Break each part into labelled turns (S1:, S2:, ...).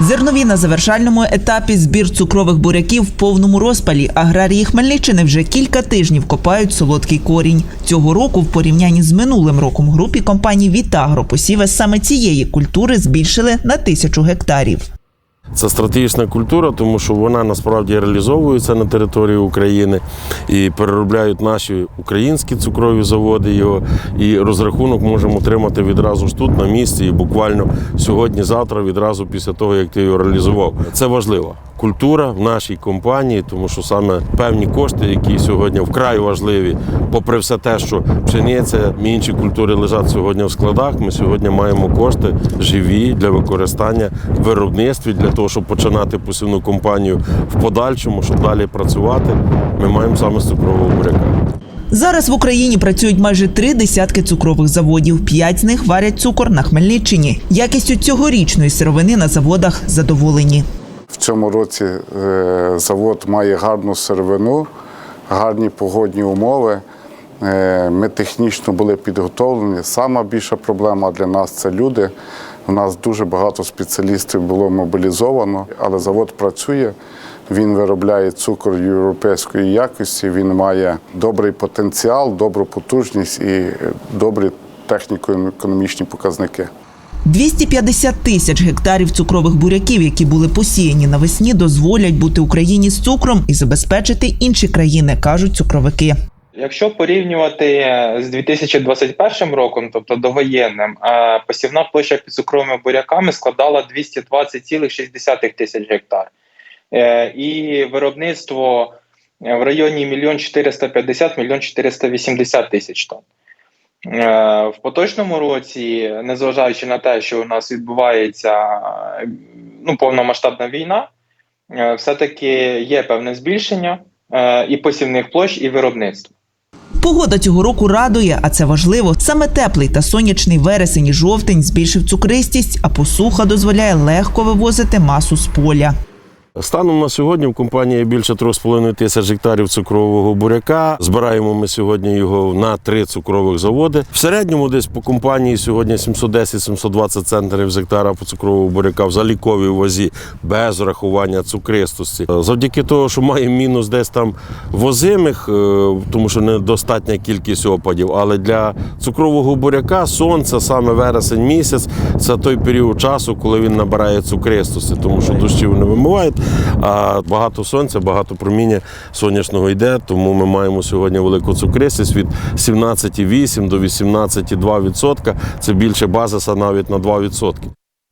S1: Зернові на завершальному етапі збір цукрових буряків в повному розпалі. Аграрії Хмельниччини вже кілька тижнів копають солодкий корінь. Цього року, в порівнянні з минулим роком, групі компаній Вітагро посіви саме цієї культури збільшили на тисячу гектарів.
S2: Це стратегічна культура, тому що вона насправді реалізовується на території України і переробляють наші українські цукрові заводи його. І розрахунок можемо отримати відразу ж тут на місці, і буквально сьогодні-завтра, відразу після того, як ти його реалізував. Це важливо. Культура в нашій компанії, тому що саме певні кошти, які сьогодні вкрай важливі, попри все те, що пшениця і інші культури лежать сьогодні в складах. Ми сьогодні маємо кошти живі для використання в виробництві, для того, щоб починати посівну компанію в подальшому, щоб далі працювати. Ми маємо саме цукрового буряка.
S1: Зараз в Україні працюють майже три десятки цукрових заводів. П'ять з них варять цукор на Хмельниччині. Якістю цьогорічної сировини на заводах задоволені.
S3: В цьому році е, завод має гарну сировину, гарні погодні умови. Е, Ми технічно були підготовлені. Сама більша проблема для нас це люди. У нас дуже багато спеціалістів було мобілізовано, але завод працює. Він виробляє цукор європейської якості. Він має добрий потенціал, добру потужність і добрі техніко-економічні показники.
S1: 250 тисяч гектарів цукрових буряків, які були посіяні навесні, дозволять бути Україні з цукром і забезпечити інші країни, кажуть цукровики.
S4: Якщо порівнювати з 2021 роком, тобто довоєнним, е, посівна площа під цукровими буряками складала 220,6 тисяч гектар. Е, І виробництво в районі 1 450 1 480 тисяч тонн. Е, В поточному році, незважаючи на те, що у нас відбувається ну, повномасштабна війна, е, все-таки є певне збільшення е, і посівних площ, і виробництва.
S1: Погода цього року радує, а це важливо. Саме теплий та сонячний вересень і жовтень збільшив цукристість, а посуха дозволяє легко вивозити масу з поля.
S2: Станом на сьогодні в компанії більше 3,5 тисяч гектарів цукрового буряка. Збираємо ми сьогодні його на три цукрових заводи. В середньому десь по компанії сьогодні 710-720 центрів з гектара по цукрового буряка в заліковій вазі без врахування цукристості. Завдяки того, що маємо мінус десь там возимих, е, тому що недостатня кількість опадів. Але для цукрового буряка сонце, саме вересень місяць, це той період часу, коли він набирає цукристості, тому що дощів не вимивають. А багато сонця, багато проміння сонячного йде, тому ми маємо сьогодні велику цукристість від 17,8 до 18,2%. Це більше базиса навіть на 2%.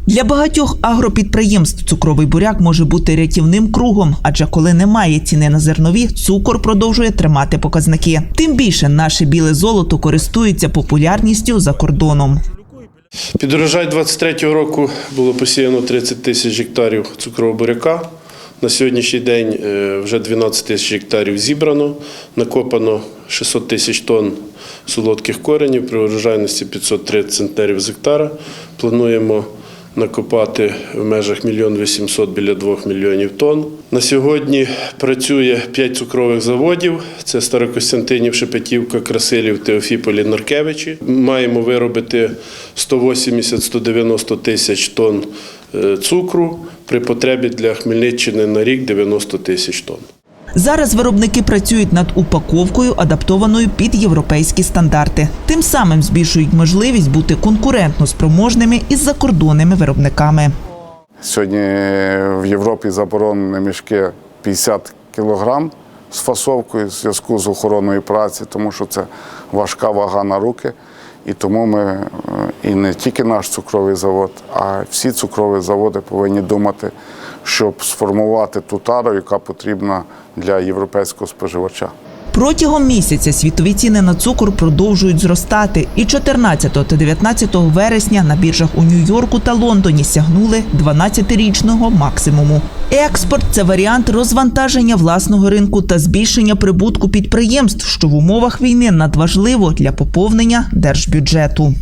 S1: Для багатьох агропідприємств цукровий буряк може бути рятівним кругом, адже коли немає ціни на зернові, цукор продовжує тримати показники. Тим більше наше біле золото користується популярністю за кордоном.
S5: Під урожай 23-го року було посіяно 30 тисяч гектарів цукрового буряка. На сьогоднішній день е, вже 12 тисяч гектарів зібрано, накопано 600 тисяч тонн солодких коренів при урожайності 530 центнерів з гектара. Плануємо накопати в межах 1 800 біля 2 мільйонів тонн. На сьогодні працює 5 цукрових заводів. Це Старокостянтинів, Шепетівка, Красилів, Теофіполі, Наркевичі. Маємо виробити 180-190 тисяч тонн е, цукру при потребі для Хмельниччини на рік 90 тисяч тонн.
S1: Зараз виробники працюють над упаковкою, адаптованою під європейські стандарти. Тим самим збільшують можливість бути конкурентно спроможними із закордонними виробниками.
S3: Сьогодні в Європі заборонені мішки 50 кілограм з фасовкою в зв'язку з охороною праці, тому що це важка вага на руки. І тому ми е, і не тільки наш цукровий завод, а всі цукрові заводи повинні думати, щоб сформувати ту тару, яка потрібна для європейського споживача.
S1: Протягом місяця світові ціни на цукор продовжують зростати, і 14 та 19 вересня на біржах у Нью-Йорку та Лондоні сягнули 12-річного максимуму. Експорт це варіант розвантаження власного ринку та збільшення прибутку підприємств, що в умовах війни надважливо для поповнення держбюджету.